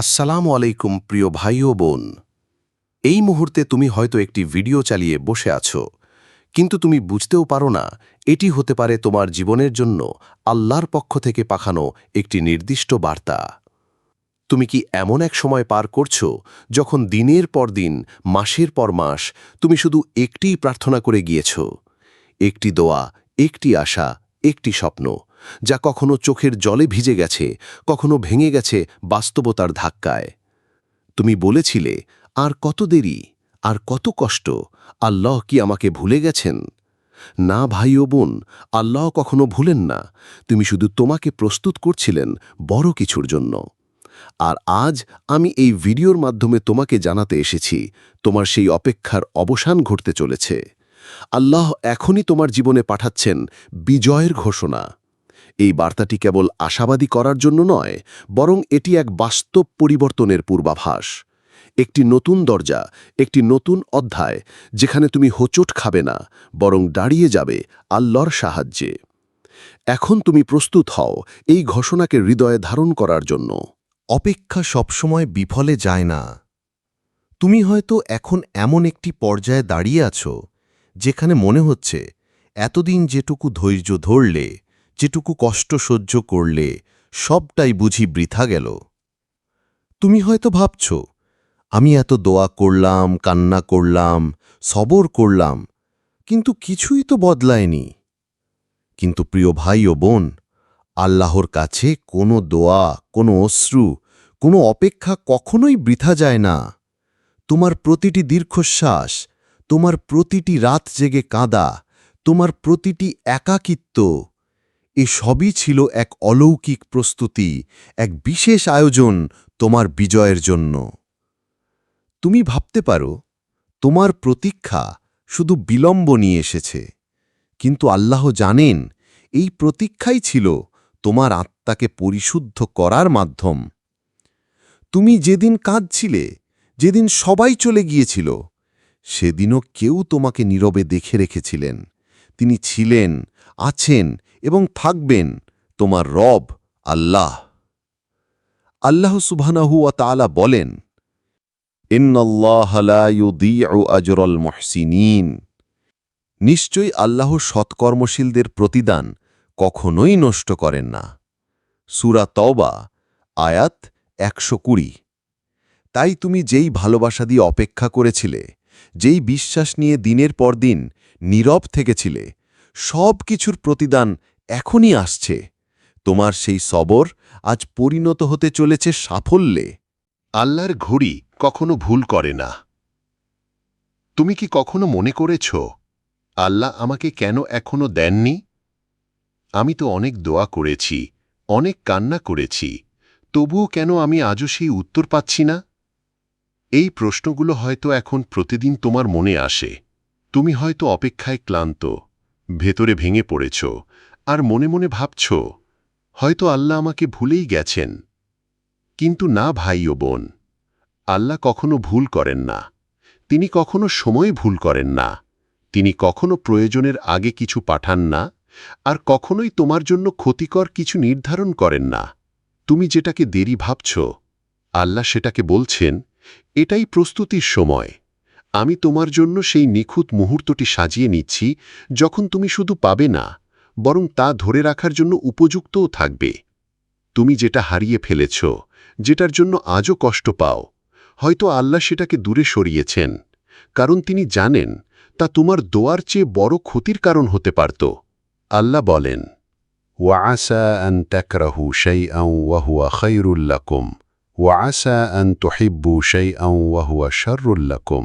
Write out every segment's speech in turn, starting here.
আসসালামু আলাইকুম, প্রিয় ভাই ও বোন। এই মুহূর্তে তুমি হয়তো একটি ভিডিও চালিয়ে বসে আছো, কিন্তু তুমি বুঝতেও পারো না, এটি হতে পারে তোমার জীবনের জন্য আল্লাহর পক্ষ থেকে পাখানো একটি নির্দিষ্ট বার্তা। তুমি কি এমন এক সময় পার করছ যখন দিনের পর দিন, মাসের পর মাস, তুমি শুধু একটিই প্রার্থনা করে গিয়েছ? একটি দোয়া, একটি আশা, একটি স্বপ্ন। যা কখনো চোখের জলে ভিজে গেছে, কখনো ভেঙে গেছে বাস্তবতার ধাক্কায়। তুমি বলেছিলে, আর কত দেরি, আর কত কষ্ট, আল্লাহ কি আমাকে ভুলে গেছেন? না ভাই ও বোন, আল্লাহ কখনো ভুলেন না, তুমি শুধু তোমাকে প্রস্তুত করছিলেন বড় কিছুর জন্য। আর আজ আমি এই ভিডিওর মাধ্যমে তোমাকে জানাতে এসেছি, তোমার সেই অপেক্ষার অবসান ঘটতে চলেছে। আল্লাহ এখনই তোমার জীবনে পাঠাচ্ছেন বিজয়ের ঘোষণা। এই বার্তাটি কেবল আশাবাদী করার জন্য নয়, বরং এটি এক বাস্তব পরিবর্তনের পূর্বাভাস। একটি নতুন দরজা, একটি নতুন অধ্যায়, যেখানে তুমি হোচট খাবে না, বরং দাঁড়িয়ে যাবে আল্লর সাহায্যে। এখন তুমি প্রস্তুত হও এই ঘোষণাকে হৃদয়ে ধারণ করার জন্য। অপেক্ষা সবসময় বিফলে যায় না। তুমি হয়তো এখন এমন একটি পর্যায়ে দাঁড়িয়ে আছো, যেখানে মনে হচ্ছে, এতদিন যেটুকু ধৈর্য ধরলে যেটুকু কষ্ট সহ্য করলে সবটাই বুঝি বৃথা গেল। তুমি হয়তো ভাবছ, আমি এত দোয়া করলাম, কান্না করলাম, সবর করলাম, কিন্তু কিছুই তো বদলায়নি। কিন্তু প্রিয় ভাই ও বোন, আল্লাহর কাছে কোনো দোয়া, কোনো অশ্রু, কোনো অপেক্ষা কখনোই বৃথা যায় না। তোমার প্রতিটি দীর্ঘশ্বাস, তোমার প্রতিটি রাত জেগে কাঁদা, তোমার প্রতিটি একাকিত্ব সবই ছিল এক অলৌকিক প্রস্তুতি, এক বিশেষ আয়োজন তোমার বিজয়ের জন্য। তুমি ভাবতে পারো, তোমার প্রতীক্ষা শুধু বিলম্ব নিয়ে এসেছে, কিন্তু আল্লাহ জানেন এই প্রতীক্ষাই ছিল তোমার আত্মাকে পরিশুদ্ধ করার মাধ্যম। তুমি যেদিন কাঁদছিলে, যেদিন সবাই চলে গিয়েছিল, সেদিনও কেউ তোমাকে নীরবে দেখে রেখেছিলেন। তিনি ছিলেন, আছেন এবং থাকবেন তোমার রব, আল্লাহ। আল্লাহ তাআলা বলেন আজরাল নিশ্চয়ই আল্লাহ সৎকর্মশীলদের প্রতিদান কখনোই নষ্ট করেন না। সুরা তওবা, আয়াত একশো কুড়ি। তাই তুমি যেই ভালোবাসা দিয়ে অপেক্ষা করেছিলে, যেই বিশ্বাস নিয়ে দিনের পর দিন নীরব থেকেছিলে সব কিছুর প্রতিদান এখনই আসছে। তোমার সেই সবর আজ পরিণত হতে চলেছে সাফল্যে। আল্লাহর ঘড়ি কখনো ভুল করে না। তুমি কি কখনো মনে করেছ, আল্লাহ আমাকে কেন এখনও দেননি? আমি তো অনেক দোয়া করেছি, অনেক কান্না করেছি, তবুও কেন আমি আজও সেই উত্তর পাচ্ছি না? এই প্রশ্নগুলো হয়তো এখন প্রতিদিন তোমার মনে আসে। তুমি হয়তো অপেক্ষায় ক্লান্ত ভেতরে ভেঙে পড়েছ আর মনে মনে ভাবছ, হয়তো আল্লাহ আমাকে ভুলেই গেছেন। কিন্তু না, ভাই ও বোন, আল্লাহ কখনো ভুল করেন না। তিনি কখনো সময় ভুল করেন না। তিনি কখনো প্রয়োজনের আগে কিছু পাঠান না আর কখনোই তোমার জন্য ক্ষতিকর কিছু নির্ধারণ করেন না। তুমি যেটাকে দেরি ভাবছ, আল্লাহ সেটাকে বলছেন, এটাই প্রস্তুতির সময়। আমি তোমার জন্য সেই নিখুঁত মুহূর্তটি সাজিয়ে নিচ্ছি, যখন তুমি শুধু পাবে না, বরং তা ধরে রাখার জন্য উপযুক্তও থাকবে। তুমি যেটা হারিয়ে ফেলেছ, যেটার জন্য আজও কষ্ট পাও, হয়তো আল্লাহ সেটাকে দূরে সরিয়েছেন, কারণ তিনি জানেন, তা তোমার দোয়ার চেয়ে বড় ক্ষতির কারণ হতে পারত। আল্লাহ বলেন ওয়াসা খায়রুল লাকুম ওয়াসা লাকুম।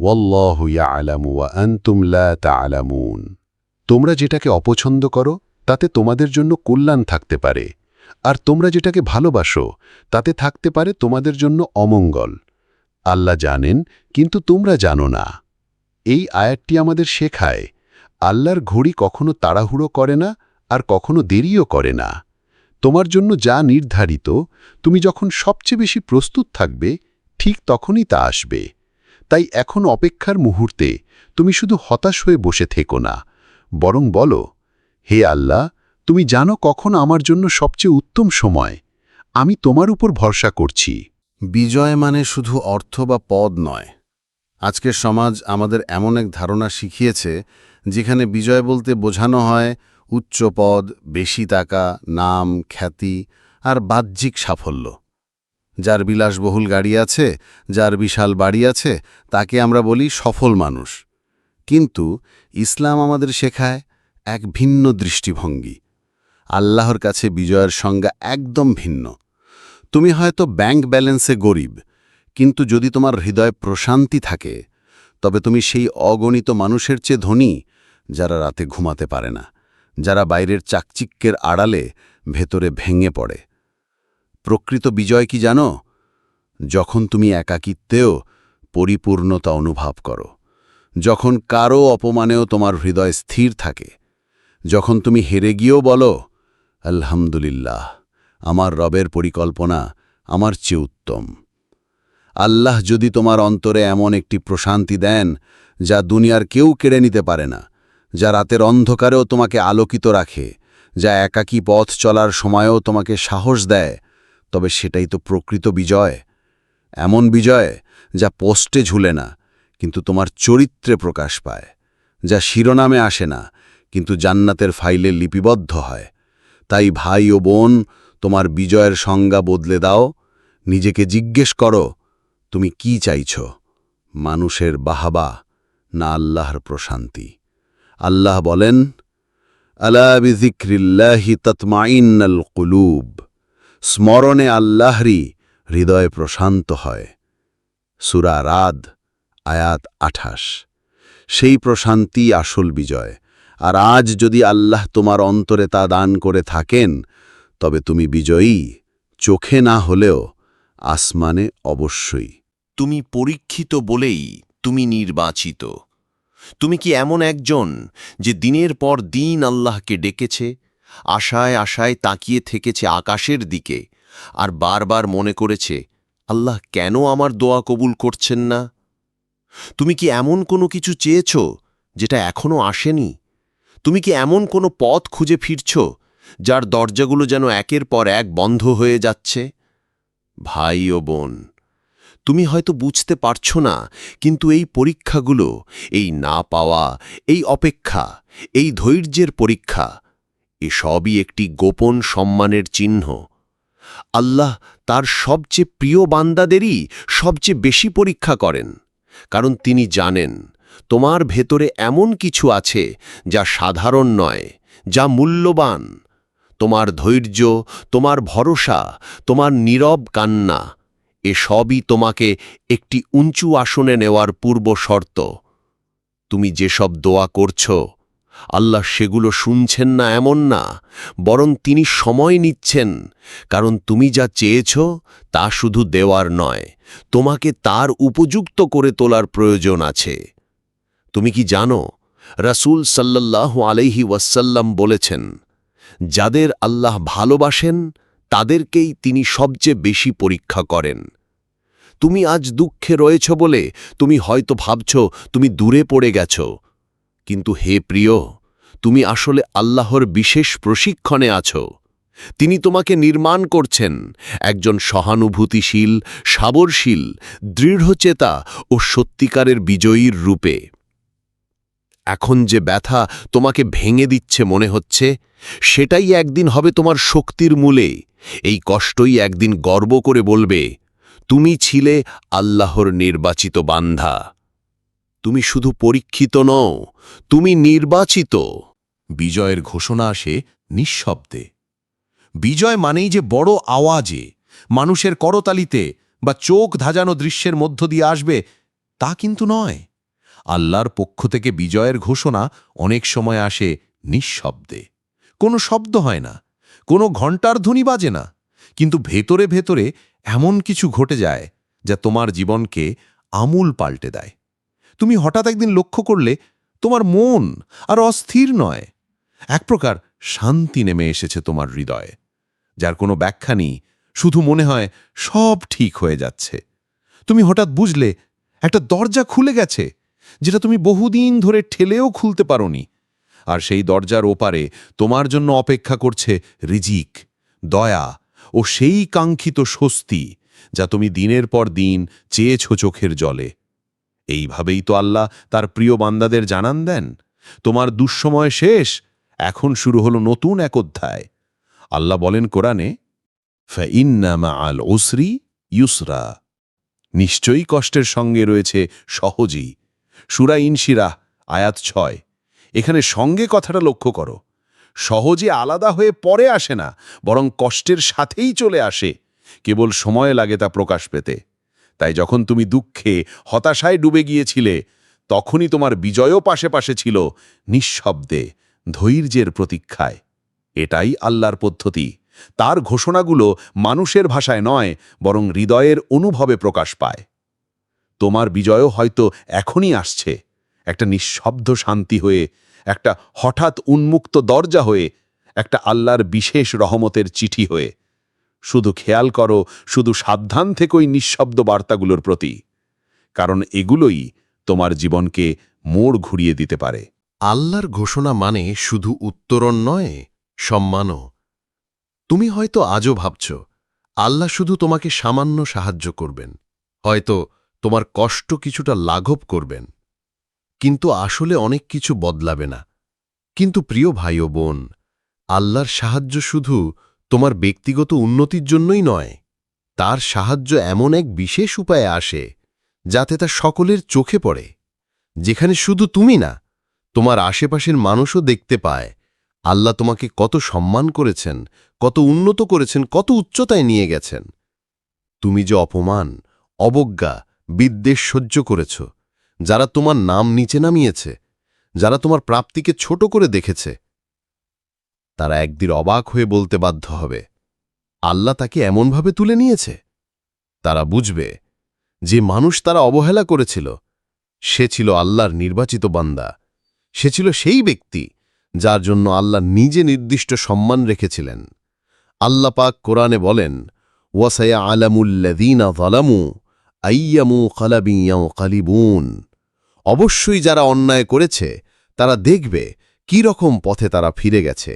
ওয়াল্লাহু ইয়ালামু ওয়া আনতুম লা তা'লামুন। তোমরা যেটাকে অপছন্দ করো, তাতে তোমাদের জন্য কল্যাণ থাকতে পারে। আর তোমরা যেটাকে ভালোবাসো, তাতে থাকতে পারে তোমাদের জন্য অমঙ্গল। আল্লাহ জানেন, কিন্তু তোমরা জানো না। এই আয়াতটি আমাদের শেখায়, আল্লাহর ঘড়ি কখনো তাড়াহুড়ো করে না আর কখনো দেরিও করে না। তোমার জন্য যা নির্ধারিত, তুমি যখন সবচেয়ে বেশি প্রস্তুত থাকবে, ঠিক তখনই তা আসবে। তাই এখন অপেক্ষার মুহূর্তে তুমি শুধু হতাশ হয়ে বসে থেকো না। বরং বলো, হে আল্লাহ, তুমি জানো কখন আমার জন্য সবচেয়ে উত্তম সময়। আমি তোমার উপর ভরসা করছি। বিজয় মানে শুধু অর্থ বা পদ নয়। আজকের সমাজ আমাদের এমন এক ধারণা শিখিয়েছে, যেখানে বিজয় বলতে বোঝানো হয় উচ্চ পদ, বেশি টাকা, নাম, খ্যাতি আর বাহ্যিক সাফল্য। যার বিলাসবহুল গাড়ি আছে, যার বিশাল বাড়ি আছে, তাকে আমরা বলি সফল মানুষ। কিন্তু ইসলাম আমাদের শেখায় এক ভিন্ন দৃষ্টিভঙ্গি। আল্লাহর কাছে বিজয়ের সংজ্ঞা একদম ভিন্ন। তুমি হয়তো ব্যাংক ব্যালেন্সে গরিব, কিন্তু যদি তোমার হৃদয় প্রশান্তি থাকে, তবে তুমি সেই অগণিত মানুষের চেয়ে ধনী, যারা রাতে ঘুমাতে পারে না, যারা বাইরের চাকচিক্যের আড়ালে ভেতরে ভেঙে পড়ে। প্রকৃত বিজয় কি জানো? যখন তুমি একাকিত্বেও পরিপূর্ণতা অনুভব করো, যখন কারও অপমানেও তোমার হৃদয় স্থির থাকে, যখন তুমি হেরে গিয়েও বলো, আলহামদুলিল্লাহ, আমার রবের পরিকল্পনা আমার চেয়ে উত্তম। আল্লাহ যদি তোমার অন্তরে এমন একটি প্রশান্তি দেন, যা দুনিয়ার কেউ কেড়ে নিতে পারে না, যা রাতের অন্ধকারেও তোমাকে আলোকিত রাখে, যা একাকী পথ চলার সময়ও তোমাকে সাহস দেয় তবে সেটাই তো প্রকৃত বিজয়। এমন বিজয় যা পোস্টে ঝুলে না, কিন্তু তোমার চরিত্রে প্রকাশ পায়, যা শিরোনামে আসে না, কিন্তু জান্নাতের ফাইলে লিপিবদ্ধ হয়। তাই ভাই ও বোন, তোমার বিজয়ের সংজ্ঞা বদলে দাও। নিজেকে জিজ্ঞেস করো, তুমি কি চাইছ? মানুষের বাহাবা, না আল্লাহর প্রশান্তি। আল্লাহ বলেন, আলা বিজিক্রিল্লাহি তৎমাইন্নাল কুলুব। স্মরণে আল্লাহরি হৃদয় প্রশান্ত হয়। সুরা রাদ, আয়াত আঠাশ। সেই প্রশান্তি আসল বিজয়। আর আজ যদি আল্লাহ তোমার অন্তরে তা দান করে থাকেন, তবে তুমি বিজয়ী চোখে না হলেও আসমানে অবশ্যই। তুমি পরীক্ষিত বলেই তুমি নির্বাচিত। তুমি কি এমন একজন যে দিনের পর দিন আল্লাহকে ডেকেছে? আশায় আশায় তাকিয়ে থেকেছে আকাশের দিকে আর বারবার মনে করেছে, আল্লাহ কেন আমার দোয়া কবুল করছেন না? তুমি কি এমন কোনো কিছু চেয়েছ যেটা এখনও আসেনি? তুমি কি এমন কোনো পথ খুঁজে ফিরছ যার দরজাগুলো যেন একের পর এক বন্ধ হয়ে যাচ্ছে? ভাই ও বোন, তুমি হয়তো বুঝতে পারছ না, কিন্তু এই পরীক্ষাগুলো, এই না পাওয়া, এই অপেক্ষা, এই ধৈর্যের পরীক্ষা এসবই একটি গোপন সম্মানের চিহ্ন। আল্লাহ তার সবচেয়ে প্রিয় বান্দাদেরই সবচেয়ে বেশি পরীক্ষা করেন, কারণ তিনি জানেন, তোমার ভেতরে এমন কিছু আছে যা সাধারণ নয়, যা মূল্যবান। তোমার ধৈর্য, তোমার ভরসা, তোমার নীরব কান্না এসবই তোমাকে একটি উঁচু আসনে নেওয়ার পূর্ব শর্ত। তুমি যেসব দোয়া করছ আল্লাহ সেগুলো শুনছেন না এমন না, বরং তিনি সময় নিচ্ছেন, কারণ তুমি যা চেয়েছ তা শুধু দেওয়ার নয়, তোমাকে তার উপযুক্ত করে তোলার প্রয়োজন আছে। তুমি কি জানো, রাসূল সাল্লাল্লাহু আলাইহি ওয়াসাল্লাম বলেছেন, যাদের আল্লাহ ভালোবাসেন, তাদেরকেই তিনি সবচেয়ে বেশি পরীক্ষা করেন। তুমি আজ দুঃখে রয়েছ বলে তুমি হয়তো ভাবছ, তুমি দূরে পড়ে গেছ কিন্তু হে প্রিয়, তুমি আসলে আল্লাহর বিশেষ প্রশিক্ষণে আছো। তিনি তোমাকে নির্মাণ করছেন, একজন সহানুভূতিশীল, সাবরশীল, দৃঢ়চেতা ও সত্যিকারের বিজয়ীর রূপে। এখন যে ব্যথা তোমাকে ভেঙে দিচ্ছে মনে হচ্ছে, সেটাই একদিন হবে তোমার শক্তির মূলে। এই কষ্টই একদিন গর্ব করে বলবে, তুমি ছিলে আল্লাহর নির্বাচিত বান্ধা তুমি শুধু পরীক্ষিত নও, তুমি নির্বাচিত। বিজয়ের ঘোষণা আসে নিঃশব্দে। বিজয় মানেই যে বড় আওয়াজে, মানুষের করতালিতে বা চোখ ধাজানো দৃশ্যের মধ্য দিয়ে আসবে, তা কিন্তু নয়। আল্লাহর পক্ষ থেকে বিজয়ের ঘোষণা অনেক সময় আসে নিঃশব্দে। কোনো শব্দ হয় না, কোনো ঘণ্টার ধ্বনি বাজে না, কিন্তু ভেতরে ভেতরে এমন কিছু ঘটে যায় যা তোমার জীবনকে আমূল পাল্টে দেয়। তুমি হঠাৎ একদিন লক্ষ্য করলে তোমার মন আর অস্থির নয়। এক প্রকার শান্তি নেমে এসেছে তোমার হৃদয়ে, যার কোনো ব্যাখ্যা নেই, শুধু মনে হয় সব ঠিক হয়ে যাচ্ছে। তুমি হঠাৎ বুঝলে একটা দরজা খুলে গেছে, যেটা তুমি বহুদিন ধরে ঠেলেও খুলতে পারোনি। আর সেই দরজার ওপারে তোমার জন্য অপেক্ষা করছে রিজিক, দয়া ও সেই কাঙ্ক্ষিত স্বস্তি, যা তুমি দিনের পর দিন চেয়েছ চোখের জলে। এইভাবেই তো আল্লাহ তার প্রিয় বান্দাদের জানান দেন। তোমার দুঃসময় শেষ, এখন শুরু হলো নতুন এক অধ্যায়। আল্লাহ বলেন কোরআনে ফা আল ওসরি ইউসরা। নিশ্চয়ই কষ্টের সঙ্গে রয়েছে সহজই। সুরা ইনশিরা আয়াত ছয়। এখানে সঙ্গে কথাটা লক্ষ্য করো। সহজে আলাদা হয়ে পরে আসে না, বরং কষ্টের সাথেই চলে আসে। কেবল সময় লাগে তা প্রকাশ পেতে। তাই যখন তুমি দুঃখে, হতাশায় ডুবে গিয়েছিলে, তখনই তোমার বিজয়ও পাশে পাশে ছিল, নিঃশব্দে, ধৈর্যের প্রতীক্ষায়। এটাই আল্লাহর পদ্ধতি। তার ঘোষণাগুলো মানুষের ভাষায় নয়, বরং হৃদয়ের অনুভবে প্রকাশ পায়। তোমার বিজয়ও হয়তো এখনই আসছে। একটা নিঃশব্দ শান্তি হয়ে, একটা হঠাৎ উন্মুক্ত দরজা হয়ে, একটা আল্লাহর বিশেষ রহমতের চিঠি হয়ে। শুধু খেয়াল করো, শুধু সাবধান থেকেই নিঃশব্দ বার্তাগুলোর প্রতি, কারণ এগুলোই তোমার জীবনকে মোড় ঘুরিয়ে দিতে পারে। আল্লাহর ঘোষণা মানে শুধু উত্তরণ নয়, সম্মানও। তুমি হয়তো আজও ভাবছ, আল্লাহ শুধু তোমাকে সামান্য সাহায্য করবেন, হয়তো তোমার কষ্ট কিছুটা লাঘব করবেন, কিন্তু আসলে অনেক কিছু বদলাবে না। কিন্তু প্রিয় ভাই ও বোন, আল্লাহর সাহায্য শুধু তোমার ব্যক্তিগত উন্নতির জন্যই নয়, তার সাহায্য এমন এক বিশেষ উপায়ে আসে, যাতে তা সকলের চোখে পড়ে, যেখানে শুধু তুমি না, তোমার আশেপাশের মানুষও দেখতে পায়, আল্লাহ তোমাকে কত সম্মান করেছেন, কত উন্নত করেছেন, কত উচ্চতায় নিয়ে গেছেন। তুমি যে অপমান, অবজ্ঞা, বিদ্বেষ সহ্য করেছ, যারা তোমার নাম নিচে নামিয়েছে, যারা তোমার প্রাপ্তিকে ছোট করে দেখেছে তারা একদিন অবাক হয়ে বলতে বাধ্য হবে, আল্লাহ তাকে এমনভাবে তুলে নিয়েছে? তারা বুঝবে, যে মানুষ তারা অবহেলা করেছিল, সে ছিল আল্লাহর নির্বাচিত বান্দা, সে ছিল সেই ব্যক্তি যার জন্য আল্লাহ নিজে নির্দিষ্ট সম্মান রেখেছিলেন। আল্লাহ পাক কোরআনে বলেন ওয়াসায়া আলামুল্লাদিনা জালামু আইয়ামু কালাবিয়াও কালিবুন অবশ্যই যারা অন্যায় করেছে, তারা দেখবে কি রকম পথে তারা ফিরে গেছে।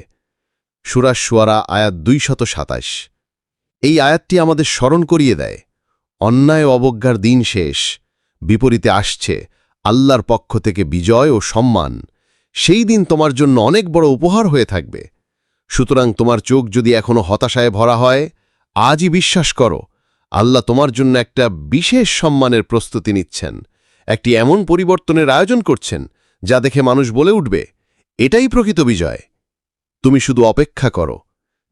সুরাশুয়ারা আয়াত দুইশত সাতাশ এই আয়াতটি আমাদের স্মরণ করিয়ে দেয়, অন্যায় অবজ্ঞার দিন শেষ, বিপরীতে আসছে আল্লাহর পক্ষ থেকে বিজয় ও সম্মান। সেই দিন তোমার জন্য অনেক বড় উপহার হয়ে থাকবে। সুতরাং তোমার চোখ যদি এখনও হতাশায় ভরা হয়, আজই বিশ্বাস করো, আল্লাহ তোমার জন্য একটা বিশেষ সম্মানের প্রস্তুতি নিচ্ছেন। একটি এমন পরিবর্তনের আয়োজন করছেন, যা দেখে মানুষ বলে উঠবে, এটাই প্রকৃত বিজয়। তুমি শুধু অপেক্ষা করো,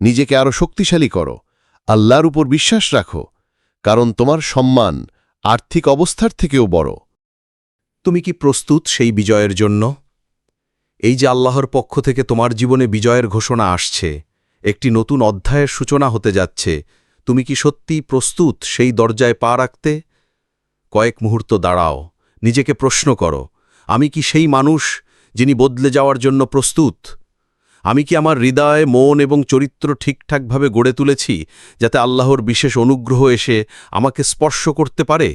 নিজেকে আরও শক্তিশালী করো, আল্লাহর উপর বিশ্বাস রাখো, কারণ তোমার সম্মান আর্থিক অবস্থার থেকেও বড়। তুমি কি প্রস্তুত সেই বিজয়ের জন্য? এই যে আল্লাহর পক্ষ থেকে তোমার জীবনে বিজয়ের ঘোষণা আসছে, একটি নতুন অধ্যায়ের সূচনা হতে যাচ্ছে, তুমি কি সত্যি প্রস্তুত সেই দরজায় পা রাখতে? কয়েক মুহূর্ত দাঁড়াও, নিজেকে প্রশ্ন করো, আমি কি সেই মানুষ যিনি বদলে যাওয়ার জন্য প্রস্তুত? আমি কি আমার হৃদয়, মন এবং চরিত্র ঠিকঠাকভাবে গড়ে তুলেছি যাতে আল্লাহর বিশেষ অনুগ্রহ এসে আমাকে স্পর্শ করতে পারে?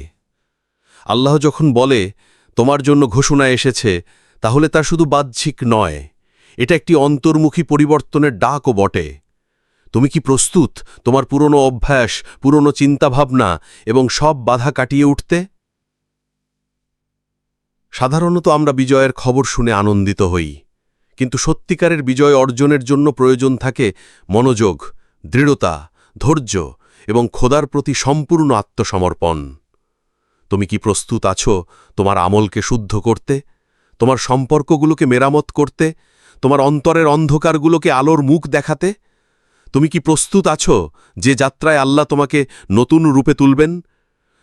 আল্লাহ যখন বলে, তোমার জন্য ঘোষণা এসেছে, তাহলে তা শুধু বাহ্যিক নয়, এটা একটি অন্তর্মুখী পরিবর্তনের ডাকও বটে। তুমি কি প্রস্তুত তোমার পুরনো অভ্যাস, পুরনো চিন্তাভাবনা এবং সব বাধা কাটিয়ে উঠতে? সাধারণত আমরা বিজয়ের খবর শুনে আনন্দিত হই। কিন্তু সত্যিকারের বিজয় অর্জনের জন্য প্রয়োজন থাকে মনোযোগ, দৃঢ়তা, ধৈর্য এবং খোদার প্রতি সম্পূর্ণ আত্মসমর্পণ। তুমি কি প্রস্তুত আছো তোমার আমলকে শুদ্ধ করতে, তোমার সম্পর্কগুলোকে মেরামত করতে, তোমার অন্তরের অন্ধকারগুলোকে আলোর মুখ দেখাতে? তুমি কি প্রস্তুত আছো যে যাত্রায় আল্লাহ তোমাকে নতুন রূপে তুলবেন?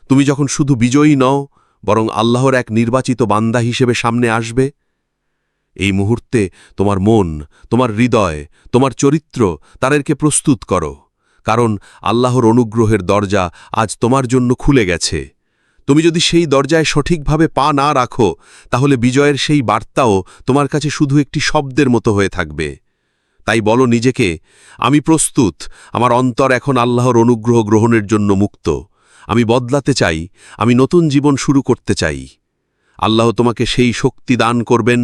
তুমি যখন শুধু বিজয়ী নও, বরং আল্লাহর এক নির্বাচিত বান্দা হিসেবে সামনে আসবে। এই মুহূর্তে তোমার মন, তোমার হৃদয়, তোমার চরিত্র তাদেরকে প্রস্তুত করো, কারণ আল্লাহর অনুগ্রহের দরজা আজ তোমার জন্য খুলে গেছে। তুমি যদি সেই দরজায় সঠিকভাবে পা না রাখো, তাহলে বিজয়ের সেই বার্তাও তোমার কাছে শুধু একটি শব্দের মতো হয়ে থাকবে। তাই বলো নিজেকে, আমি প্রস্তুত, আমার অন্তর এখন আল্লাহর অনুগ্রহ গ্রহণের জন্য মুক্ত। আমি বদলাতে চাই, আমি নতুন জীবন শুরু করতে চাই। আল্লাহ তোমাকে সেই শক্তি দান করবেন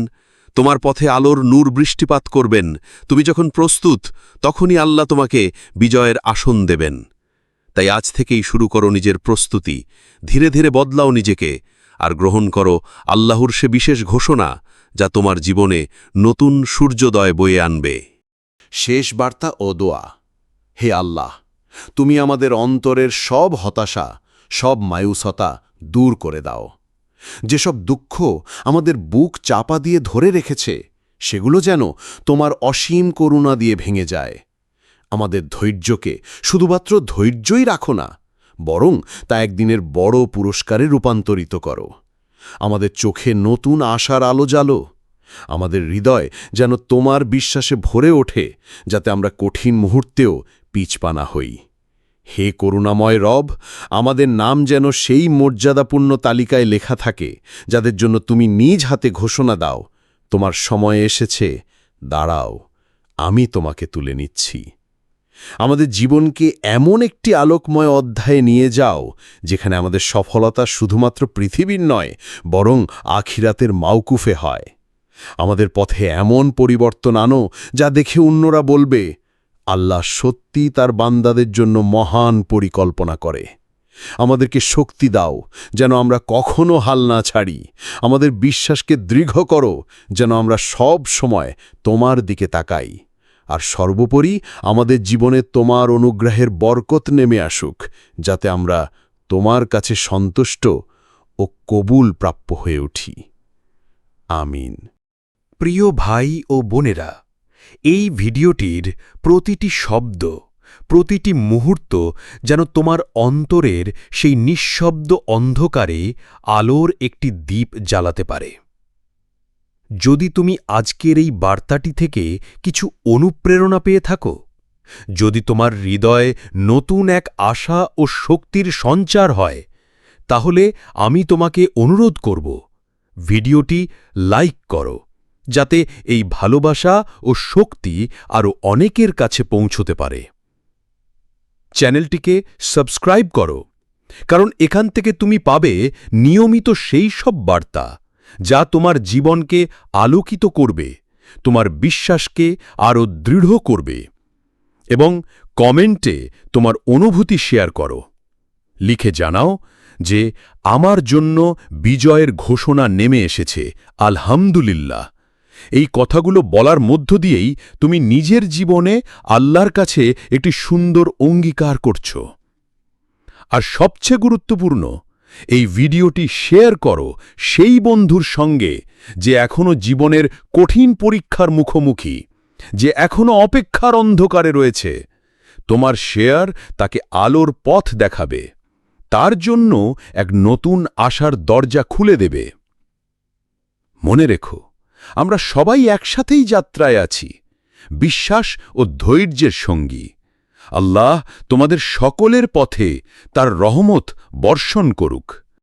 তোমার পথে আলোর নূর বৃষ্টিপাত করবেন। তুমি যখন প্রস্তুত, তখনই আল্লাহ তোমাকে বিজয়ের আসন দেবেন। তাই আজ থেকেই শুরু করো নিজের প্রস্তুতি। ধীরে ধীরে বদলাও নিজেকে আর গ্রহণ করো আল্লাহর সে বিশেষ ঘোষণা যা তোমার জীবনে নতুন সূর্যোদয় বয়ে আনবে। শেষ বার্তা ও দোয়া। হে আল্লাহ, তুমি আমাদের অন্তরের সব হতাশা, সব মায়ুসতা দূর করে দাও। যেসব দুঃখ আমাদের বুক চাপা দিয়ে ধরে রেখেছে, সেগুলো যেন তোমার অসীম করুণা দিয়ে ভেঙে যায়। আমাদের ধৈর্যকে শুধুমাত্র ধৈর্যই রাখো না, বরং তা একদিনের বড় পুরস্কারে রূপান্তরিত করো। আমাদের চোখে নতুন আশার আলো জ্বালো, আমাদের হৃদয় যেন তোমার বিশ্বাসে ভরে ওঠে, যাতে আমরা কঠিন মুহূর্তেও পিছপানা হই। হে করুণাময় রব, আমাদের নাম যেন সেই মর্যাদাপূর্ণ তালিকায় লেখা থাকে, যাদের জন্য তুমি নিজ হাতে ঘোষণা দাও। তোমার সময় এসেছে, দাঁড়াও, আমি তোমাকে তুলে নিচ্ছি। আমাদের জীবনকে এমন একটি আলোকময় অধ্যায়ে নিয়ে যাও, যেখানে আমাদের সফলতা শুধুমাত্র পৃথিবীর নয়, বরং আখিরাতের মাউকুফে হয়। আমাদের পথে এমন পরিবর্তন আনো, যা দেখে অন্যরা বলবে আল্লাহ সত্যি তার বান্দাদের জন্য মহান পরিকল্পনা করে। আমাদেরকে শক্তি দাও যেন আমরা কখনো হাল না ছাড়ি। আমাদের বিশ্বাসকে দৃঢ় করো যেন আমরা সব সময় তোমার দিকে তাকাই। আর সর্বোপরি আমাদের জীবনে তোমার অনুগ্রহের বরকত নেমে আসুক, যাতে আমরা তোমার কাছে সন্তুষ্ট ও কবুল প্রাপ্য হয়ে উঠি। আমিন। প্রিয় ভাই ও বোনেরা এই ভিডিওটির প্রতিটি শব্দ, প্রতিটি মুহূর্ত যেন তোমার অন্তরের সেই নিঃশব্দ অন্ধকারে আলোর একটি দ্বীপ জ্বালাতে পারে। যদি তুমি আজকের এই বার্তাটি থেকে কিছু অনুপ্রেরণা পেয়ে থাকো, যদি তোমার হৃদয়ে নতুন এক আশা ও শক্তির সঞ্চার হয়, তাহলে আমি তোমাকে অনুরোধ করব, ভিডিওটি লাইক করো যাতে এই ভালোবাসা ও শক্তি আরও অনেকের কাছে পৌঁছতে পারে। চ্যানেলটিকে সাবস্ক্রাইব করো, কারণ এখান থেকে তুমি পাবে নিয়মিত সেই সব বার্তা যা তোমার জীবনকে আলোকিত করবে, তোমার বিশ্বাসকে আরও দৃঢ় করবে এবং কমেন্টে তোমার অনুভূতি শেয়ার করো। লিখে জানাও যে, আমার জন্য বিজয়ের ঘোষণা নেমে এসেছে। আলহামদুলিল্লাহ। এই কথাগুলো বলার মধ্য দিয়েই তুমি নিজের জীবনে আল্লাহর কাছে একটি সুন্দর অঙ্গীকার করছ। আর সবচেয়ে গুরুত্বপূর্ণ, এই ভিডিওটি শেয়ার করো সেই বন্ধুর সঙ্গে যে এখনও জীবনের কঠিন পরীক্ষার মুখোমুখি, যে এখনও অপেক্ষার অন্ধকারে রয়েছে। তোমার শেয়ার তাকে আলোর পথ দেখাবে। তার জন্য এক নতুন আশার দরজা খুলে দেবে। মনে রেখো আমরা সবাই একসাথেই যাত্রায় আছি। বিশ্বাস ও ধৈর্যের সঙ্গী। আল্লাহ তোমাদের সকলের পথে তার রহমত বর্ষণ করুক।